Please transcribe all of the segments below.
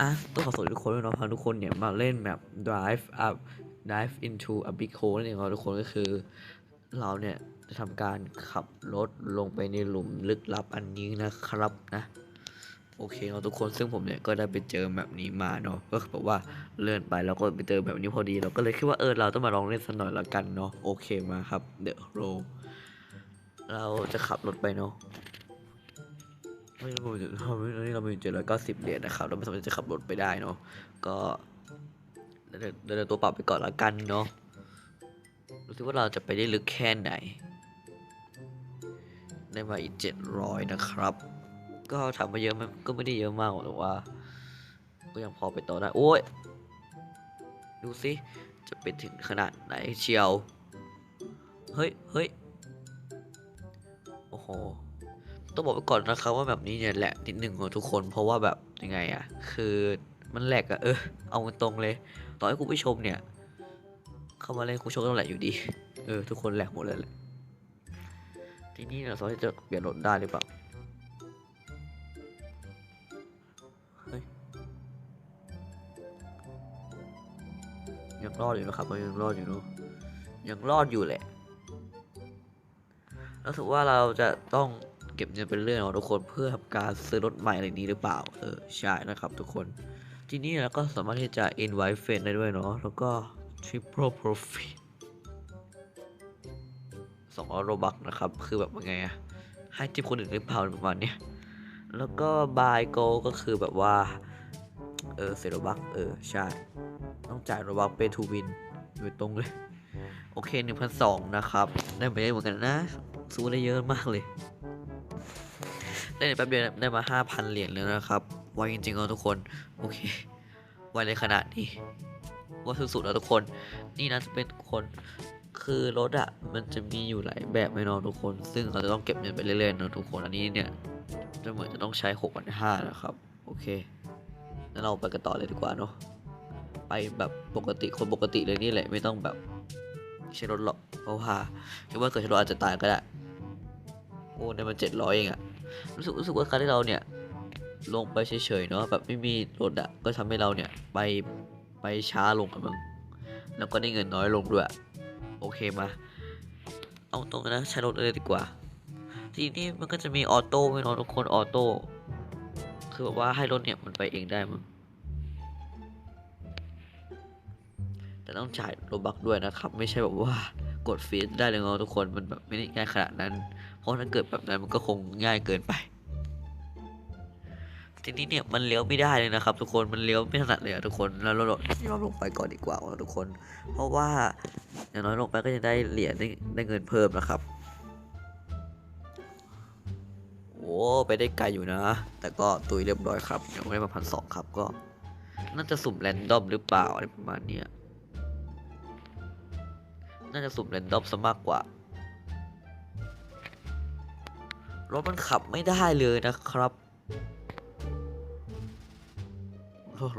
อะต้องขอสวัสดีทุกคนด้วยเนาะพาทุกคนเนี่ยมาเล่นแบบ drive up dive into a big hole นั่นเองครับทุกคนก็คือ เราเนี่ยจะทำการขับรถลงไปในหลุมลึกลับอันนี้นะครับนะโอเคเนาะทุกคนซึ่งผมเนี่ยก็ได้ไปเจอแบบนี้มาเนาะก็คือแบบว่าเลื่อนไปแล้วก็ไปเจอแบบนี้พอดี เราก็เลยคิดว่าเออเราต้องมาลองเล่นสักหน่อยละกันเนาะโอเคมาครับ The Row เราจะขับรถไปเนาะ ไม่รู้จะทำไม่เรามีเจ็ดร้อยเก้าสิบเหรียญนะครับ เราไม่สามารถจะขับรถไปได้เนาะ ก็เดินเดินตัวเปล่าไปก่อนละกันเนาะรู้สึกว่าเราจะไปได้ลึกแค่ไหน ได้มาอีกเจ็ดร้อยนะครับ ก็ถามมาเยอะก็ไม่ได้เยอะมากหรอกแต่ว่า ก็ยังพอไปต่อได้ โอ้ย ดูสิ จะเป็นถึงขนาดไหนเชียว เฮ้ยเฮ้ยโอ้โห ต้องบอกไว้ก่อนนะครับว่าแบบนี้เนี่ยแหละนิดหนึ่งของทุกคนเพราะว่าแบบยังไงอะคือมันแหลกอะเออเอาตรงเลยต่อให้คุณผู้ชมเนี่ย เข้ามาเล่นคุณผู้ชมก็ต้องแหลกอยู่ดี เออทุกคนแหลกหมดเลยแหละทีนี้เราสามารถจะเปลี่ยนรถได้หรือเปล่ายังรอดอยู่นะครับมันยังรอดอยู่นอะยังรอดอยู่แหละแล้วถือว่าเราจะต้อง เก็บเงินเป็นเรื่องของทุกคนเพื่อทำการซื้อรถใหม่อะไรนี้หรือเปล่า เออใช่นะครับทุกคน ทีนี้เราก็สามารถที่จะ invite friend ได้ด้วยเนาะ แล้วก็ triple profit สองร้อยโรบักนะครับ คือแบบว่าไงอะให้ทิปคนอื่นหรือเปล่าประมาณนี้ แล้วก็ buy go ก็คือแบบว่า เออเซโรบักเออใช่ ต้องจ่ายระวังเปทูวินโดยตรงเลยโอเคหนึ่งพันสองนะครับ ได้ไปได้เหมือนกันนะ สู้ได้เยอะมากเลย ได้ในแป๊บเดียวได้มาห้าพันเหรียญแล้วนะครับไวจริงๆเอาทุกคนโอเคไวในขนาดนี้ว่าสุดๆแล้วทุกคน นี่นะจะเป็นคนคือรถอะมันจะมีอยู่หลายแบบไม่นอนทุกคน ซึ่งเราจะต้องเก็บเงินไปเรื่อยๆนะทุกคนอันนี้เนี่ยจะเหมือนจะต้องใช้หกพันห้านะครับ โอเคงั้นเราไปกันต่อเลยดีกว่าเนาะไปแบบปกติคนปกติเลยนี่แหละไม่ต้องแบบใช้รถหรอกเพราะว่าคิดว่าเกิดใช้รถอาจจะตายก็ได้โอ้ได้มาเจ็ดร้อยเองอะ รู้สึกรู้สึกว่าการที่เราเนี่ยลงไปเฉยๆเนาะแบบไม่มีรถอะก็ทำให้เราเนี่ยไปไปช้าลงกับมึงแล้วก็ได้เงินน้อยลงด้วย โอเคมา เอาตรงนะใช้รถเลยดีกว่า ทีนี้มันก็จะมีออโต้ไม่นอนทุกคนออโต้คือแบบว่าให้รถเนี่ยมันไปเองได้มั้งแต่ต้องจ่ายโลบักด้วยนะครับ ไม่ใช่แบบว่า กดฟีดได้เลยเนาะทุกคนมันแบบไม่ได้ง่ายขนาดนั้น เพราะถ้าเกิดแบบนั้นมันก็คงง่ายเกินไป ทีนี้เนี่ยมันเลี้ยวไม่ได้เลยนะครับ ทุกคนมันเลี้ยวไม่ถนัดเลยอะทุกคนแล้วเรายอมลงไปก่อนดีกว่าทุกคน เพราะว่าอย่างน้อยลงไปก็จะได้เหรียญได้ได้เงินเพิ่มนะครับโอ้ไปได้ไกลอยู่นะ แต่ก็ตุยเรียบร้อยครับยังไม่ได้มาพันสองครับก็ น่าจะสุ่มแรนดอมหรือเปล่าอะไรประมาณเนี้ย น่าจะสุ่มแรนดอมซะมากกว่ารถมันขับไม่ได้เลยนะครับ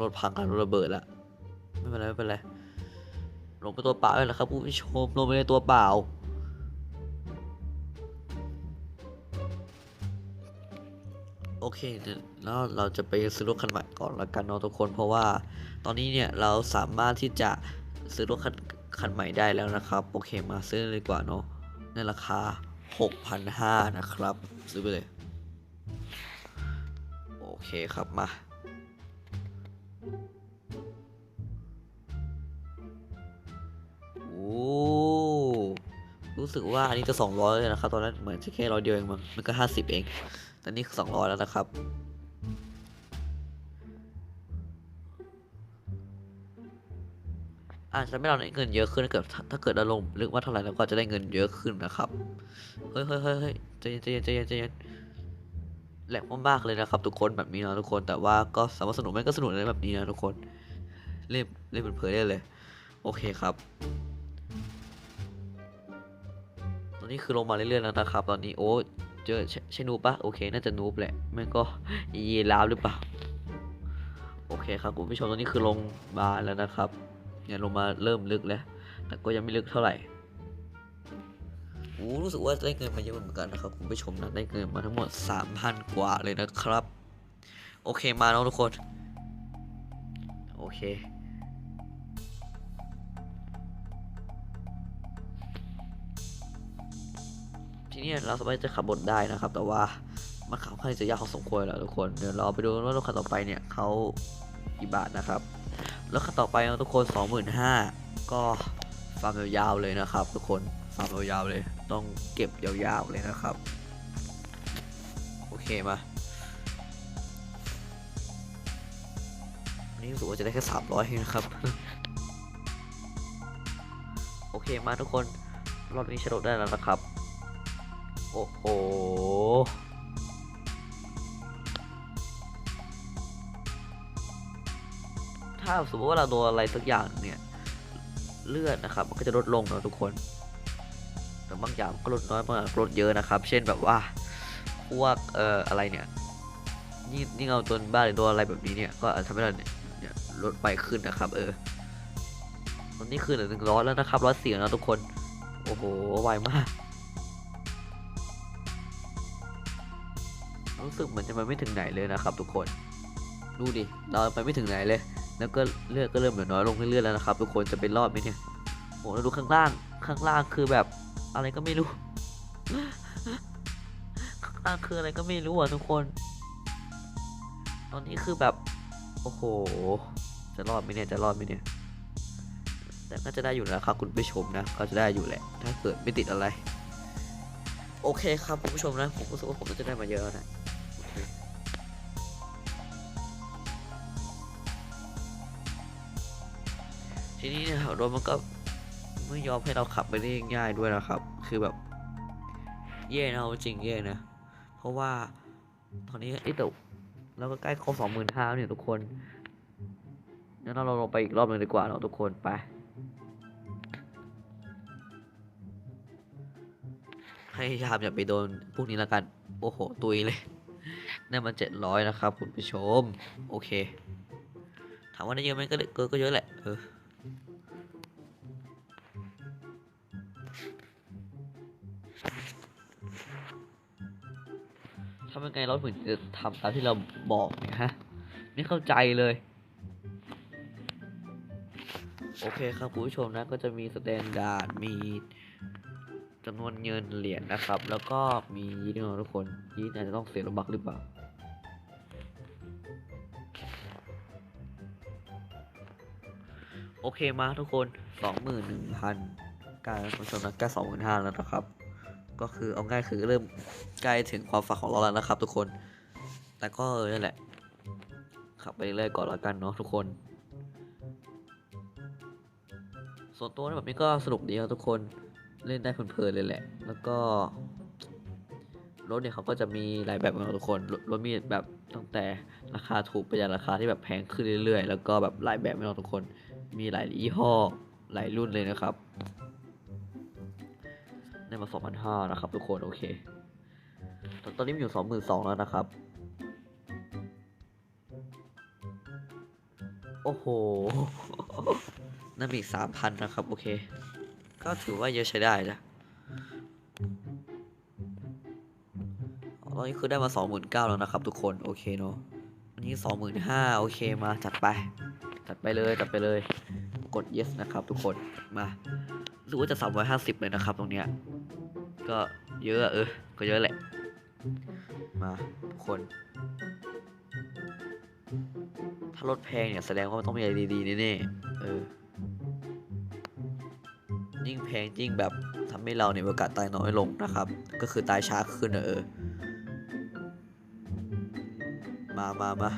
รถพังกันรถระเบิดละไม่เป็นไรไม่เป็นไรลงไปตัวเปล่าเลยนะครับผู้ชมลงไปในตัวเปล่าโอเคเดี๋ยแล้วเราจะไปซื้อรถคันใหม่ก่อนละกันเนาะทุกคนเพราะว่าตอนนี้เนี่ยเราสามารถที่จะซื้อรถคัน คันใหม่ได้แล้วนะครับ โอเคมาซื้อเลยดีกว่าเนาะในราคา 6,500 นะครับ ซื้อไปเลย โอเคครับมาโอ้รู้สึกว่าอันนี้จะ 200เลยนะครับ ตอนนั้นเหมือนจะแค่ร้อยเดียวเองมันก็ 50 เองแต่นี่คือ200 แล้วนะครับ อาจจะไม่เราได้เงินเยอะขึ้นถ้าเกิดถ้าเกิดเราลงลึกว่าเท่าไหร่เราก็จะได้เงินเยอะขึ้นนะครับ เฮ้ยเฮ้ยเฮ้ยเฮ้ยใจเย็นใจเย็นใจเย็นใจเย็นแหลกมากๆเลยนะครับทุกคนแบบนี้นะทุกคน แต่ว่าก็สามารถสนุกไหมก็สนุกในแบบนี้นะทุกคน เล่นเล่นเพลินๆได้เลย โอเคครับ ตอนนี้คือลงมาเรื่อยๆแล้วนะครับ ตอนนี้โอ้เจอใช่นูปะโอเค น่าจะนูบแหละแม่งก็ยีราฟหรือเปล่า โอเคครับคุณผู้ชมตอนนี้คือลงมาแล้วนะครับ เนี่ยลงมาเริ่มลึกแล้ว แต่ก็ยังไม่ลึกเท่าไหร่โอ้รู้สึกว่าได้เงินมาเยอะเหมือนกันนะครับคุณผู้ชมนะได้เงินมาทั้งหมด 3,000 กว่าเลยนะครับ โอเคมาแล้วทุกคน โอเค ทีนี้เราสามารถจะขับบนได้นะครับ แต่ว่ามันขับค่อนข้างจะยากพอสมควรแล้วทุกคน เดี๋ยวเราไปดูว่ารถคันต่อไปเนี่ยเขากี่บาทนะครับ รถคันต่อไปนะทุกคน 25,000 ก็ฟาร์มยาวๆเลยนะครับ ทุกคนฟาร์มยาวๆเลย ต้องเก็บยาวๆเลยนะครับ โอเคมาวันนี้รู้สึกว่าจะได้แค่ 300เองนะครับ โอเคมาทุกคน รอบนี้ชนะได้แล้วนะครับ โอ้โห ถ้าสมมติว่าเราโดนอะไรสักอย่างเนี่ยเลือดนะครับ มันก็จะลดลงนะทุกคนแต่บางอย่างก็ลดน้อยบางอย่างลดเยอะนะครับ เช่นแบบว่าพวกเอ่ออะไรเนี่ยนี่นี่เราโดนบ้าหรือโดนอะไรแบบนี้เนี่ยก็ทำให้เราเนี่ยลดไปขึ้นนะครับ เออตอนนี้คือเหลือหนึ่งร้อยแล้วนะครับร้อยสี่แล้วทุกคน โอ้โหไวมากรู้สึกเหมือนจะไปไม่ถึงไหนเลยนะครับ ทุกคน ดูดิเราไปไม่ถึงไหนเลย แล้วก็เลือดก็เริ่มเหลือน้อยลงเรื่อยๆแล้วนะครับทุกคนจะเป็นรอดไหมเนี่ยโอ้แล้วดูข้างล่างข้างล่างคือแบบอะไรก็ไม่รู้ข้างล่างคืออะไรก็ไม่รู้อะทุกคน ตอนนี้คือแบบโอ้โห จะรอดไหมเนี่ยจะรอดไหมเนี่ยแต่ก็จะได้อยู่นะครับคุณผู้ชมนะก็จะได้อยู่แหละถ้าเกิดไม่ติดอะไร โอเคครับคุณผู้ชมนะผมรู้สึกว่าผมจะได้มาเยอะแล้วนะ ทีนี้เนี่ยรถมันก็ไม่ยอมให้เราขับไปได้ง่ายด้วยนะครับ คือแบบเย่นะเอาจริงเย่นะ เพราะว่าตอนนี้ไอ้ตุกเราก็ใกล้ครบสองหมื่นห้าเนี่ยทุกคนงั้นเราลงไปอีกรอบหนึ่งดีกว่าเนาะทุกคนไปพยายามอย่าไปโดนพวกนี้ละกัน โอ้โห ตุยเลยได้มาเจ็ดร้อยนะครับ คุณผู้ชม โอเค ถามว่าได้เยอะไหมก็ได้ก็ก็เยอะแหละ เออำยังไงเราถึงจะทำตามที่เราบอกเนี่ยฮะ ไม่เข้าใจเลย โอเคครับคุณผู้ชมนะ ก็จะมีสแตนดาร์ด มีจำนวนเงินเหรียญนะครับ แล้วก็มียีดนะทุกคนยีดอาจจะต้องเสียรบักหรือเปล่าโอเคมาทุกคนสองหมื่นหนึ่งพันการผู้ชมนะใกล้สองหมื่นห้าแล้วนะครับ ก็คือเอาง่ายคือเริ่มใกล้ถึงความฝันของเราแล้วนะครับ ทุกคน แต่ก็นั่นแหละ ขับไปเรื่อยๆก่อนแล้วกันเนาะทุกคน ส่วนตัวแบบนี้ก็สนุกดีครับทุกคน เล่นได้เพลินๆเลยแหละ แล้วก็รถเนี่ยเขาก็จะมีหลายแบบนะทุกคนรถมีแบบตั้งแต่ราคาถูกไปจนราคาที่แบบแพงขึ้นเรื่อยๆ แล้วก็แบบหลายแบบไม่ทุกคน มีหลายยี่ห้อหลายรุ่นเลยนะครับ มา 2,500 นะครับ ทุกคน โอเค ตอนตอนนี้มันอยู่ 22,000 แล้วนะครับ โอ้โห นั่นมีสามพันนะครับ โอเค ก็ถือว่าเยอะใช้ได้นะตอนนี้คือได้มาสองหมื่นเก้าแล้วนะครับ ทุกคน โอเคเนาะอันนี้สองหมื่นห้าโอเค มาจัดไป จัดไปเลย จัดไปเลย กด yes นะครับ ทุกคน มา รู้ว่าจะสามร้อยห้าสิบเลยนะครับ ตรงเนี้ย ก็เยอะเออ ก็เยอะแหละ มาทุกคน ถ้ารถแพงเนี่ย แสดงว่ามันต้องมีอะไรดีๆแน่ๆเออ ยิ่งแพงยิ่งแบบทำให้เราเนี่ยโอกาสตายน้อยลงนะครับ ก็คือตายช้าขึ้นอะเออ มามามา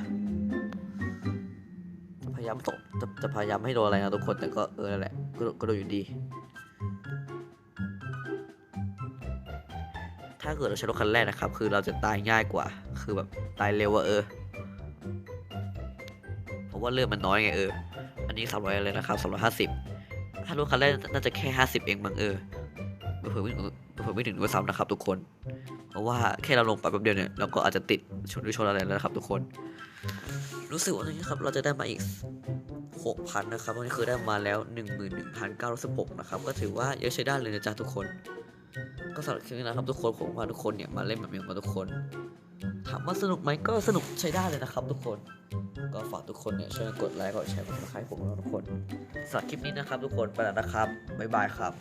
พยายามตกจะจะพยายามให้โดนอะไรนะทุกคนแต่ก็เออนั่นแหละก็ก็โดนอยู่ดี เกิดเราใช้รถคันแรกนะครับ คือเราจะตายง่ายกว่า คือแบบตายเร็วอะเออ เพราะว่าเลือดมันน้อยไงเออ อันนี้สามร้อยเลยนะครับสามร้อยห้าสิบถ้ารถคันแรกน่าจะแค่ห้าสิบเองมั้งเออเผื่อไม่ถึงเผื่อไม่ถึงด้วยซ้ำนะครับ ทุกคน เพราะว่าแค่เราลงไปแป๊บเดียวเนี่ยเราก็อาจจะติดชนด้วยชนอะไรแล้วนะครับ ทุกคน รู้สึกว่าตอนนี้ครับเราจะได้มาอีกหกพันนะครับตอนนี้คือได้มาแล้วหนึ่งหมื่นหนึ่งพันเก้าร้อยสิบหกนะครับ ก็ถือว่าเยอะใช้ได้เลยนะจ๊ะทุกคน ก็สำหรับคลิปนี้นะครับทุกคนผมว่าทุกคนเนี่ยมาเล่นแบบนี้กับทุกคน ถามว่าสนุกไหมก็สนุกใช้ได้เลยนะครับทุกคน ก็ฝากทุกคนเนี่ยช่วยกดไลค์กดแชร์กดติดตามผมด้วยทุกคนสำหรับคลิปนี้นะครับทุกคนไปแล้วนะครับบ๊ายบายครับ